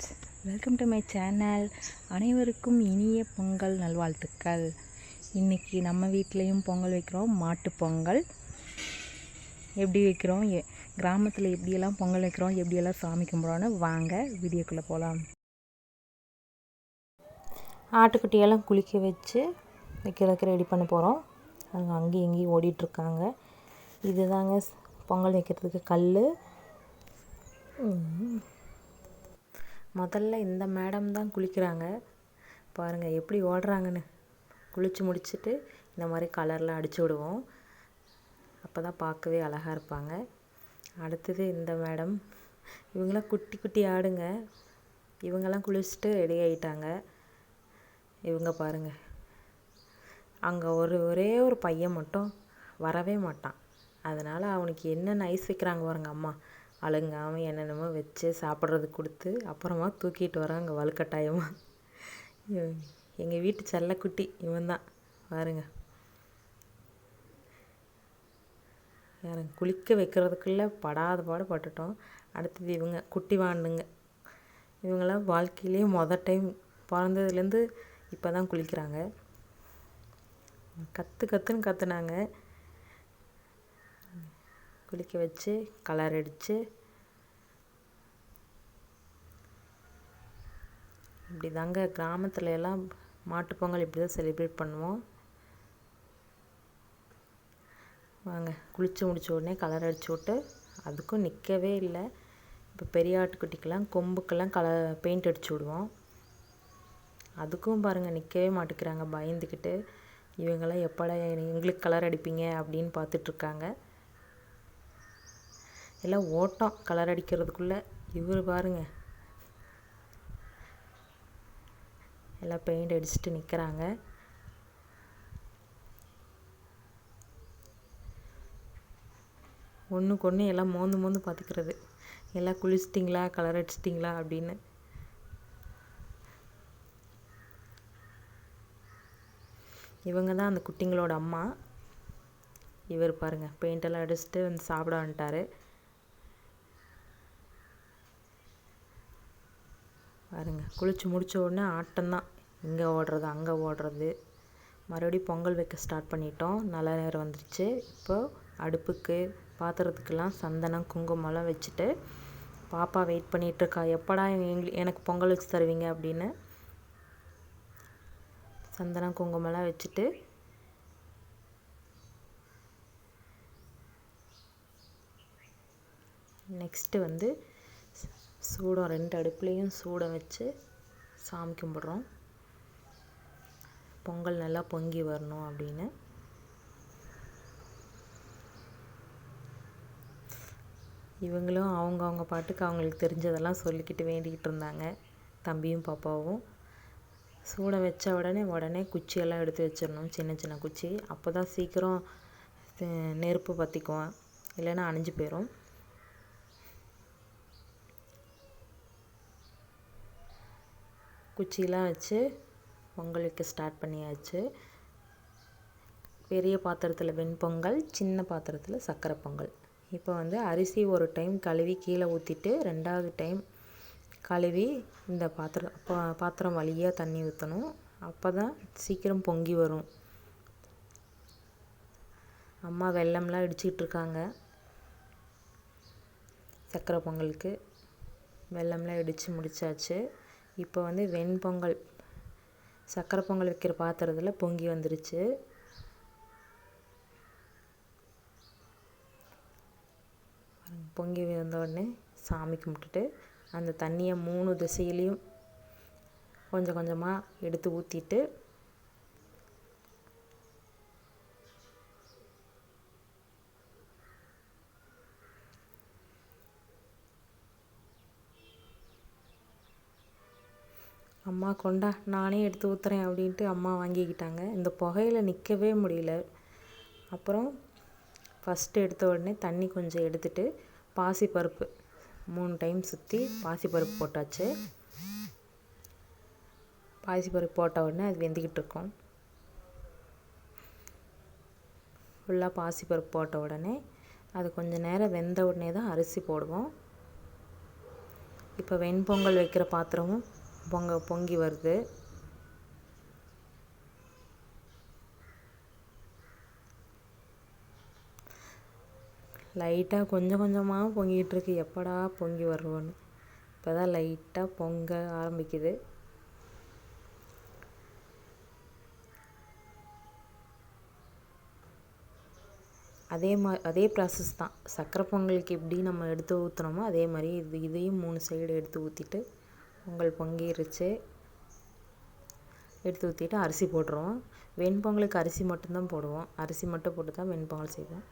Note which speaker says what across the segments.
Speaker 1: Friends welcome to my channel அனைவருக்கும் இனிய பொங்கல் நல்வாழ்த்துக்கள். இன்றைக்கி நம்ம வீட்லேயும் பொங்கல் வைக்கிறோம். மாட்டு பொங்கல். எப்படி வைக்கிறோம்? எ கிராமத்தில் எப்படியெல்லாம் பொங்கல் வைக்கிறோம்? எப்படியெல்லாம் சாமி கும்பிட்றோன்னு வாங்க வீடியோக்குள்ளே போகலாம் ஆட்டுக்குட்டியெல்லாம் குளிக்க வச்சு வைக்கிறதுக்கு ரெடி பண்ண போகிறோம் அவங்க அங்கேயும் இங்கேயும் ஓடிட்டுருக்காங்க. இதுதாங்க பொங்கல் வைக்கிறதுக்கு கல் முதல்ல இந்த மேடம் தான் குளிக்கிறாங்க. பாருங்கள் எப்படி ஓடுறாங்கன்னு. குளித்து முடிச்சுட்டு இந்த மாதிரி கலர்லாம் அடிச்சு விடுவோம். அப்போ தான் பார்க்கவே அழகாக இருப்பாங்க. அடுத்தது இந்த மேடம். இவங்களாம் குட்டி குட்டி ஆடுங்க. இவங்கெல்லாம் குளிச்சுட்டு ரெடி ஆகிட்டாங்க இவங்க பாருங்கள் அங்கே ஒரு ஒரே ஒரு பையன் மட்டும் வரவே மாட்டான். அதனால் அவனுக்கு என்ன ஐஸ் வைக்கிறாங்க பாருங்க அம்மா. அழுங்காமல் என்னென்னமோ வச்சு சாப்பிட்றதுக்கு கொடுத்து அப்புறமா தூக்கிட்டு வராங்க வலுக்கட்டாயமாக எங்கள் வீட்டு செல்லக்குட்டி இவன் தான் பாருங்க. வேறு குளிக்க வைக்கிறதுக்குள்ளே படாத பாடு பட்டுட்டோம். அடுத்தது இவங்க குட்டி வாண்டுங்க. இவங்களாம் வாழ்க்கையிலே மொதல் டைம் பிறந்ததுலேருந்து இப்போ தான் குளிக்கிறாங்க. கற்று கற்றுன்னு கற்றுனாங்க குளிக்க வச்சு கலர் அடித்து இப்படி தாங்க கிராமத்தில் எல்லாம் மாட்டுப்பொங்கல் இப்படி தான் செலிப்ரேட் பண்ணுவோம். வாங்க குளித்து முடிச்ச உடனே கலர் அடிச்சு விட்டு அதுக்கும் நிற்கவே இல்லை. இப்போ பெரிய ஆட்டுக்குட்டிக்கெல்லாம் கொம்புக்கெல்லாம் கலர் பெயிண்ட் அடிச்சு விடுவோம். அதுக்கும் பாருங்கள் நிற்கவே மாட்டேங்கிறாங்க பயந்துக்கிட்டு இவங்கெல்லாம் எப்படா எங்களுக்கு கலர் அடிப்பீங்க அப்படின்னு பார்த்துட்ருக்காங்க எல்லாம் ஓட்டம் கலர் அடிக்கிறதுக்குள்ளே. இவர் பாருங்க. எல்லாம் பெயிண்ட் அடிச்சுட்டு நிற்கிறாங்க ஒன்றுக்கு ஒன்று எல்லாம் மோந்து மோந்து பார்த்துக்கிறது எல்லாம் குளிச்சிட்டிங்களா கலர் அடிச்சிட்டிங்களா அப்படின்னு. இவங்க தான் அந்த குட்டிங்களோட அம்மா. இவர் பாருங்கள் பெயிண்டெல்லாம் அடிச்சுட்டு வந்து சாப்பிட வந்துட்டார். பாருங்க. குளித்து முடித்த உடனே ஆட்டம்தான். இங்கே ஓடுறது அங்கே ஓடுறது. மறுபடியும் பொங்கல் வைக்க ஸ்டார்ட் பண்ணிட்டோம். நல்ல நேரம் வந்துருச்சு. இப்போ அடுப்புக்கு பாத்திரத்துக்கெல்லாம் சந்தனம் குங்குமம்லாம் வச்சுட்டு பாப்பா வெயிட் பண்ணிகிட்ருக்கா எப்படா எங்களுக்கு எனக்கு பொங்கல் வச்சு தருவீங்க அப்படின்னு. சந்தனம் குங்குமம்லாம் வச்சுட்டு நெக்ஸ்ட்டு வந்து சூடம் ரெண்டு அடுப்புலேயும் சூடம் வச்சு சாமி கும்பிட்றோம். பொங்கல் நல்லா பொங்கி வரணும் அப்படின்னு. இவங்களும் அவங்கவுங்க பாட்டுக்கு அவங்களுக்கு தெரிஞ்சதெல்லாம் சொல்லிக்கிட்டு வேண்டிக்கிட்டு இருந்தாங்க. தம்பியும் பாப்பாவும். சூடம் வச்ச உடனே உடனே குச்சியெல்லாம் எடுத்து வச்சிடணும். சின்ன சின்ன குச்சி. அப்போ தான் சீக்கிரம் நெருப்பு பற்றிக்குவேன் இல்லைன்னா அணிஞ்சு போயிடும் குச்சிலாம் வச்சு பொங்கல் வைக்க ஸ்டார்ட் பண்ணியாச்சு. பெரிய பாத்திரத்தில் வெண்பொங்கல் சின்ன பாத்திரத்தில் சர்க்கரை பொங்கல். இப்போ வந்து அரிசி ஒரு டைம் கழுவி கீழே ஊற்றிட்டு ரெண்டாவது டைம் கழுவி இந்த பாத்திரம் பா பாத்திரம் வழியாக தண்ணி ஊற்றணும் அப்போ தான் சீக்கிரம் பொங்கி வரும். அம்மா வெள்ளம்லாம் இடிச்சிக்கிட்டு இருக்காங்க. சர்க்கரை பொங்கலுக்கு. வெள்ளம்லாம் இடித்து முடித்தாச்சு இப்போ வந்து வெண்பொங்கல் சக்கரை பொங்கல் வைக்கிற பாத்திரத்தில் பொங்கி வந்துருச்சு. பொங்கி வந்த உடனே சாமி கும்பிட்டுட்டு அந்த தண்ணியை மூணு திசையிலையும் கொஞ்சம் கொஞ்சமாக எடுத்து ஊற்றிட்டு அம்மா கொண்டா நானே எடுத்து ஊற்றுறேன் அப்படின்ட்டு அம்மா வாங்கிக்கிட்டாங்க. இந்த புகையில் நிற்கவே முடியல. அப்புறம் ஃபஸ்ட்டு எடுத்த உடனே தண்ணி கொஞ்சம் எடுத்துட்டு பாசிப்பருப்பு மூணு டைம் சுற்றி பாசிப்பருப்பு போட்டாச்சு. பாசிப்பருப்பு போட்ட உடனே அது வெந்துக்கிட்டு இருக்கும். ஃபுல்லாக பாசிப்பருப்பு போட்ட உடனே அது கொஞ்சம் நேரம் வெந்த உடனே தான் அரிசி போடுவோம். இப்போ வெண்பொங்கல் வைக்கிற பாத்திரமும் பொங்க பொங்கி வருது. லைட்டாக கொஞ்சம் கொஞ்சமாக பொங்கிட்டுருக்கு எப்படா பொங்கி வருவோன்னு. இப்போ தான் லைட்டாக பொங்க ஆரம்பிக்குது. அதே மா அதே ப்ராசஸ் தான். சக்கரை பொங்கலுக்கு எப்படி நம்ம எடுத்து ஊற்றுனோமோ அதே மாதிரி இது இதையும் மூணு சைடு எடுத்து ஊற்றிட்டு பொங்கல் பொங்கிருச்சு. எடுத்து ஊற்றிட்டு அரிசி போட்டுருவோம். வெண்பொங்கலுக்கு அரிசி மட்டும்தான் போடுவோம். அரிசி மட்டும் போட்டு தான் வெண்பொங்கல் செய்வோம்.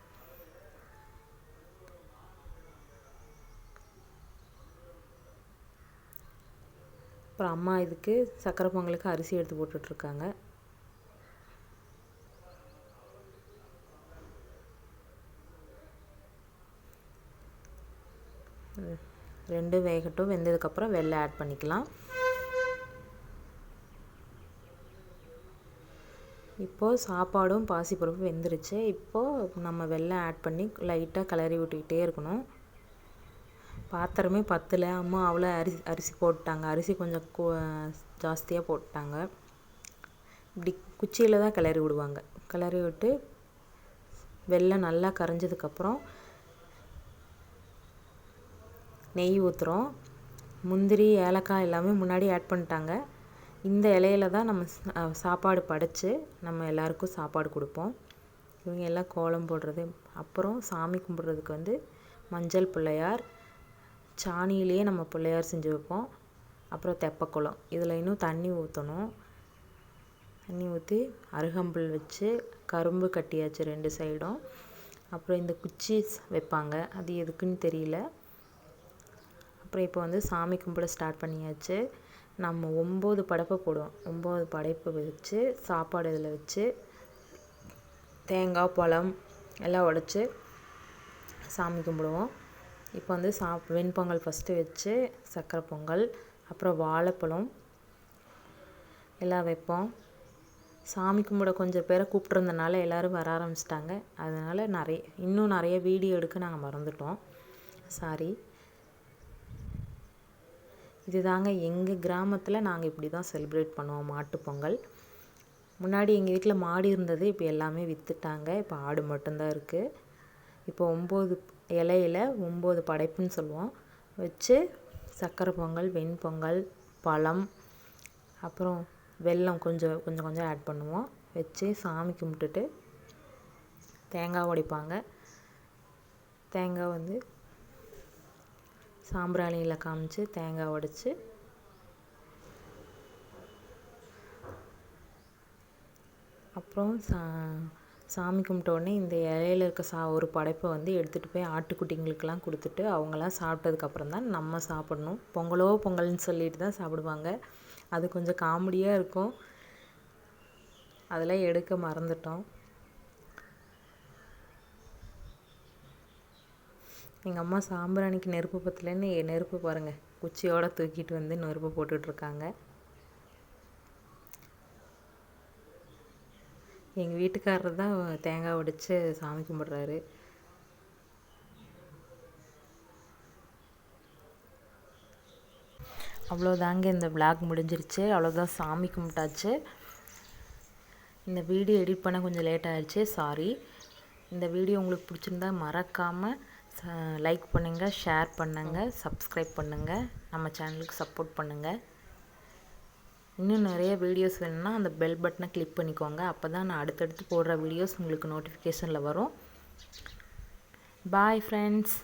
Speaker 1: அப்புறம் அம்மா இதுக்கு சக்கரை பொங்கலுக்கு அரிசி எடுத்து போட்டுட்ருக்காங்க. ரெண்டும் வேகட்டும் வெந்ததுக்கப்புறம் வெள்ளை ஆட் பண்ணிக்கலாம். இப்போது சாப்பாடும் பாசிப்பருப்பும் வெந்துருச்சு. இப்போது நம்ம வெள்ளம் ஆட் பண்ணி லைட்டாக கிளறி விட்டுக்கிட்டே இருக்கணும். பாத்திரமே பத்தில். அம்மா அவ்வளோ அரிசி அரிசி போட்டாங்க. அரிசி கொஞ்சம் ஜாஸ்தியாக போட்டாங்க. இப்படி குச்சியில் தான் கிளறி விடுவாங்க. கிளறி விட்டு வெள்ளம் நல்லா கரைஞ்சதுக்கப்புறம் நெய் ஊற்றுறோம் முந்திரி ஏலக்காய் எல்லாமே முன்னாடி ஆட் பண்ணிட்டாங்க. இந்த இலையில தான் நம்ம சாப்பாடு படைச்சி நம்ம எல்லாருக்கும் சாப்பாடு கொடுப்போம். இவங்க எல்லாம் கோலம் போடுறது அப்புறம் சாமி கும்பிட்றதுக்கு வந்து மஞ்சள் பிள்ளையார் சாணியிலேயே நம்ம பிள்ளையார் செஞ்சு வைப்போம். அப்புறம் தெப்பக்குளம். இதில் இன்னும் தண்ணி ஊற்றணும் தண்ணி ஊற்றி அருகம்புல் வச்சு கரும்பு கட்டியாச்சு ரெண்டு சைடும். அப்புறம் இந்த குச்சி வைப்பாங்க. அது எதுக்குன்னு தெரியல. அப்புறம் இப்போ வந்து சாமி கும்பிட ஸ்டார்ட் பண்ணியாச்சு. நம்ம ஒம்பது படைப்பை போடுவோம். ஒம்பது படைப்பு வச்சு சாப்பாடு இதில் வச்சு தேங்காய் பழம் எல்லாம் உடச்சி சாமி கும்பிடுவோம். இப்போ வந்து சா வெண்பொங்கல் ஃபஸ்ட்டு வச்சு சக்கரை பொங்கல் அப்புறம் வாழைப்பழம் எல்லாம் வைப்போம். சாமி கும்பிட கொஞ்சம் பேரை கூப்பிட்ருந்தனால எல்லோரும் வர ஆரம்பிச்சிட்டாங்க. அதனால் நிறைய இன்னும் நிறைய வீடியோ எடுக்க நாங்கள் மறந்துட்டோம். சாரி இது தாங்க எங்கள் கிராமத்தில் நாங்கள் இப்படி தான் செலிப்ரேட் பண்ணுவோம் மாட்டுப்பொங்கல் முன்னாடி எங்கள் வீட்டில் மாடு இருந்தது இப்போ எல்லாமே விற்றுட்டாங்க இப்போ ஆடு மட்டும்தான் இருக்குது இப்போ ஒம்பது இலையில ஒம்பது படைப்புன்னு சொல்லுவோம். வச்சு சக்கரை பொங்கல் வெண்பொங்கல் பழம் அப்புறம் வெல்லம் கொஞ்சம் கொஞ்சம் கொஞ்சம் ஆட் பண்ணுவோம். வச்சு சாமி கும்பிட்டுட்டு தேங்காய் உடைப்பாங்க. தேங்காய் வந்து சாம்பிராணியில் காமிச்சு தேங்காய் உடச்சி. அப்புறம் சா சாமி கும்பிட்டோடனே இந்த இலையில இருக்க சா ஒரு படைப்பை வந்து எடுத்துகிட்டு போய் ஆட்டுக்குட்டிங்களுக்கெல்லாம் கொடுத்துட்டு அவங்களாம் சாப்பிட்டதுக்கப்புறம் தான் நம்ம சாப்பிடணும். பொங்கலோ பொங்கல்னு சொல்லிட்டு தான் சாப்பிடுவாங்க. அது கொஞ்சம் காமெடியாக இருக்கும். அதெல்லாம் எடுக்க மறந்துட்டோம். எங்கள் அம்மா சாம்பிராணிக்கு நெருப்பு பற்றலன்னு நெருப்பு பாருங்கள் குச்சியோடு தூக்கிட்டு வந்து நெருப்பு போட்டுட்ருக்காங்க. எங்கள் வீட்டுக்காரர் தான் தேங்காய் உடைச்சு சாமி கும்பிட்றாரு. அவ்வளோதாங்க இந்த விளாக் முடிஞ்சிருச்சு. அவ்வளோதான் சாமி கும்பிட்டாச்சு. இந்த வீடியோ எடிட் பண்ண கொஞ்சம் லேட் ஆகிடுச்சு சாரி இந்த வீடியோ உங்களுக்கு பிடிச்சிருந்தா மறக்காமல் லைக் பண்ணுங்கள் ஷேர் பண்ணுங்கள் சப்ஸ்கிரைப் பண்ணுங்கள் நம்ம சேனலுக்கு சப்போர்ட் பண்ணுங்கள் இன்னும் நிறைய வீடியோஸ் வேணும்னா அந்த பெல் பட்டனை கிளிக் பண்ணிக்கோங்க. அப்போ தான் நான் அடுத்தடுத்து போடுற வீடியோஸ் உங்களுக்கு நோட்டிஃபிகேஷனில் வரும். Bye friends